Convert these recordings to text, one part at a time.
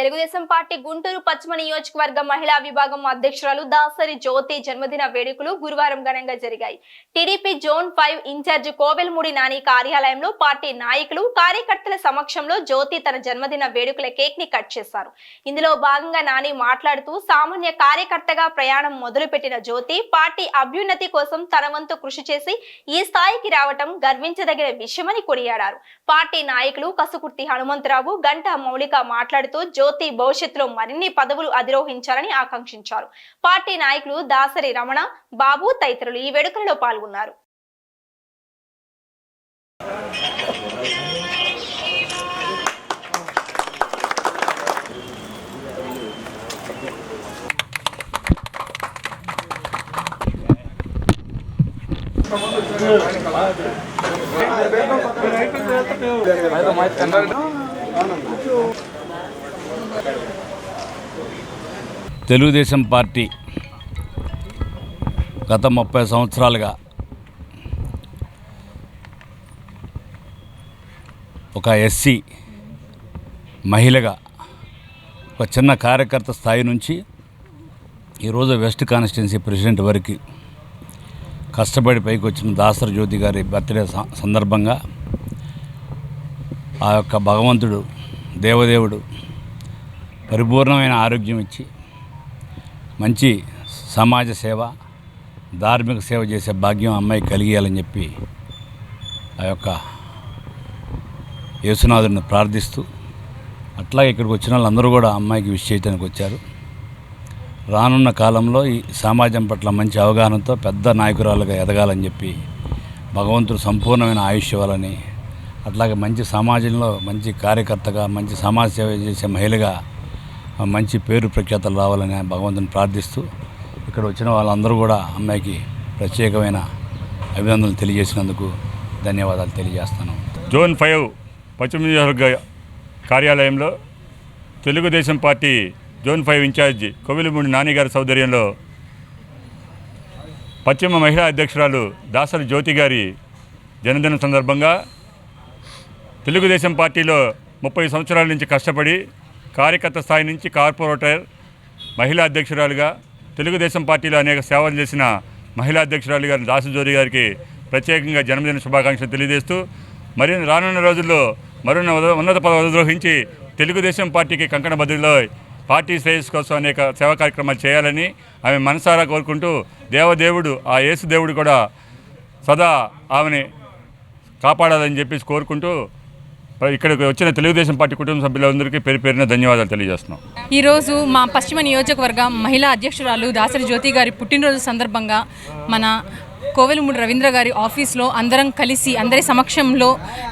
Telugu Desam party Guntur పశ్చిమ నియోజకవర్గ మహిళా విభాగం అధ్యక్షురాలు దాసరి జ్యోతి జన్మదిన వేడుకలు గురువారం ఘనంగా జరిగాయి. TDP zone five incharge Kovelmudi Nani కార్యాలయంలో పార్టీ నాయకులు కార్యకర్తల సమక్షంలో జ్యోతి తన జన్మదిన వేడుకల కేక్ని కట్ చేశారు. ఇందులో భాగంగా నాని మాట్లాడుతూ సామాన్య కార్యకర్తగా ప్రయాణం మొదలుపెట్టిన జ్యోతి పార్టీ అభ్యున్నతి కోసం తన వంతు కృషి చేసి ఈ స్థాయికి రావటం గర్వించదగిన విషయమని కొనియాడారు. పార్టీ నాయకులు కసుకుర్తి హనుమంతరావు గంటా మౌలిక మాట్లాడుతూ జ్యోతి భవిష్యత్తులో మరిన్ని పదవులు అధిరోహించాలని ఆకాంక్షించారు. పార్టీ నాయకులు దాసరి రమణ బాబు తదితరులు ఈ వేడుకలలో పాల్గొన్నారు. తెలుగుదేశం పార్టీ గత ముప్పై సంవత్సరాలుగా ఒక ఎస్సీ మహిళగా ఒక చిన్న కార్యకర్త స్థాయి నుంచి ఈరోజు వెస్ట్ కాన్స్టిట్యున్సీ ప్రెసిడెంట్ వరకు కష్టపడి పైకి వచ్చిన దాసర జ్యోతి గారి బర్త్డే స- సందర్భంగా ఆ యొక్క భగవంతుడు దేవదేవుడు పరిపూర్ణమైన ఆరోగ్యం ఇచ్చి మంచి సమాజ సేవ ధార్మిక సేవ చేసే భాగ్యం అమ్మాయి కలిగేయాలని చెప్పి ఆ యొక్క యేసునాథుడిని ప్రార్థిస్తూ అట్లాగే ఇక్కడికి వచ్చిన వాళ్ళందరూ కూడా అమ్మాయికి విష్ చేయడానికి వచ్చారు. రానున్న కాలంలో ఈ సమాజం పట్ల మంచి అవగాహనతో పెద్ద నాయకురాలుగా ఎదగాలని చెప్పి భగవంతుడు సంపూర్ణమైన ఆయుష్ ఇవ్వాలని అట్లాగే మంచి సమాజంలో మంచి కార్యకర్తగా మంచి సమాజ సేవ చేసే మహిళగా మంచి పేరు ప్రఖ్యాతలు రావాలని భగవంతుని ప్రార్థిస్తూ ఇక్కడ వచ్చిన వాళ్ళందరూ కూడా అమ్మాయికి ప్రత్యేకమైన అభినందనలు తెలియజేసినందుకు ధన్యవాదాలు తెలియజేస్తాను జోన్ ఫైవ్ పశ్చిమ నియోజకవర్గ కార్యాలయంలో Telugu Desam party zone five incharge Kovilimudi నానిగారి సౌదర్యంలో పశ్చిమ మహిళా అధ్యక్షురాలు దాసరి జ్యోతి గారి జన్మదిన సందర్భంగా తెలుగుదేశం పార్టీలో ముప్పై సంవత్సరాల నుంచి కష్టపడి కార్యకర్త స్థాయి నుంచి కార్పొరేటర్ మహిళా అధ్యక్షురాలుగా తెలుగుదేశం పార్టీలో అనేక సేవలు చేసిన మహిళా అధ్యక్షురాలు గారి దాసుజోరి గారికి ప్రత్యేకంగా జన్మదిన శుభాకాంక్షలు తెలియజేస్తూ మరి రానున్న రోజుల్లో మరిన్న ఉద- ఉన్నత పదవి అధిరోహించి తెలుగుదేశం పార్టీకి కంకణ బదిలీలో పార్టీ శ్రేయస్సు కోసం అనేక సేవా కార్యక్రమాలు చేయాలని ఆమె మనసారా కోరుకుంటూ దేవదేవుడు ఆ యేసు దేవుడు కూడా సదా ఆమెని కాపాడాలని చెప్పేసి కోరుకుంటూ ఇక్కడికి వచ్చిన తెలుగుదేశం పార్టీ కుటుంబ సభ్యులందరికీ పేరు పేరున ధన్యవాదాలు తెలియజేస్తున్నాం. ఈరోజు మా పశ్చిమ నియోజకవర్గ మహిళా అధ్యక్షురాలు దాసరి జ్యోతి గారి పుట్టినరోజు సందర్భంగా మన కోవెలమూడి రవీంద్ర గారి ఆఫీస్లో అందరం కలిసి అందరి సమక్షంలో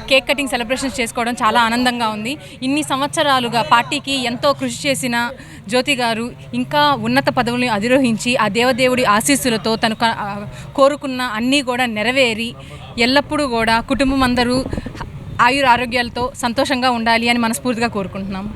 కేక్ కటింగ్ సెలబ్రేషన్స్ చేసుకోవడం చాలా ఆనందంగా ఉంది. ఇన్ని సంవత్సరాలుగా పార్టీకి ఎంతో కృషి చేసిన జ్యోతి గారు ఇంకా ఉన్నత పదవులను అధిరోహించి ఆ దేవదేవుడి ఆశీస్సులతో తను కోరుకున్న అన్నీ కూడా నెరవేరి ఎల్లప్పుడూ కూడా కుటుంబం అందరూ ఆయుర ఆరోగ్యాలతో సంతోషంగా ఉండాలి అని మనస్ఫూర్తిగా కోరుకుంటున్నాం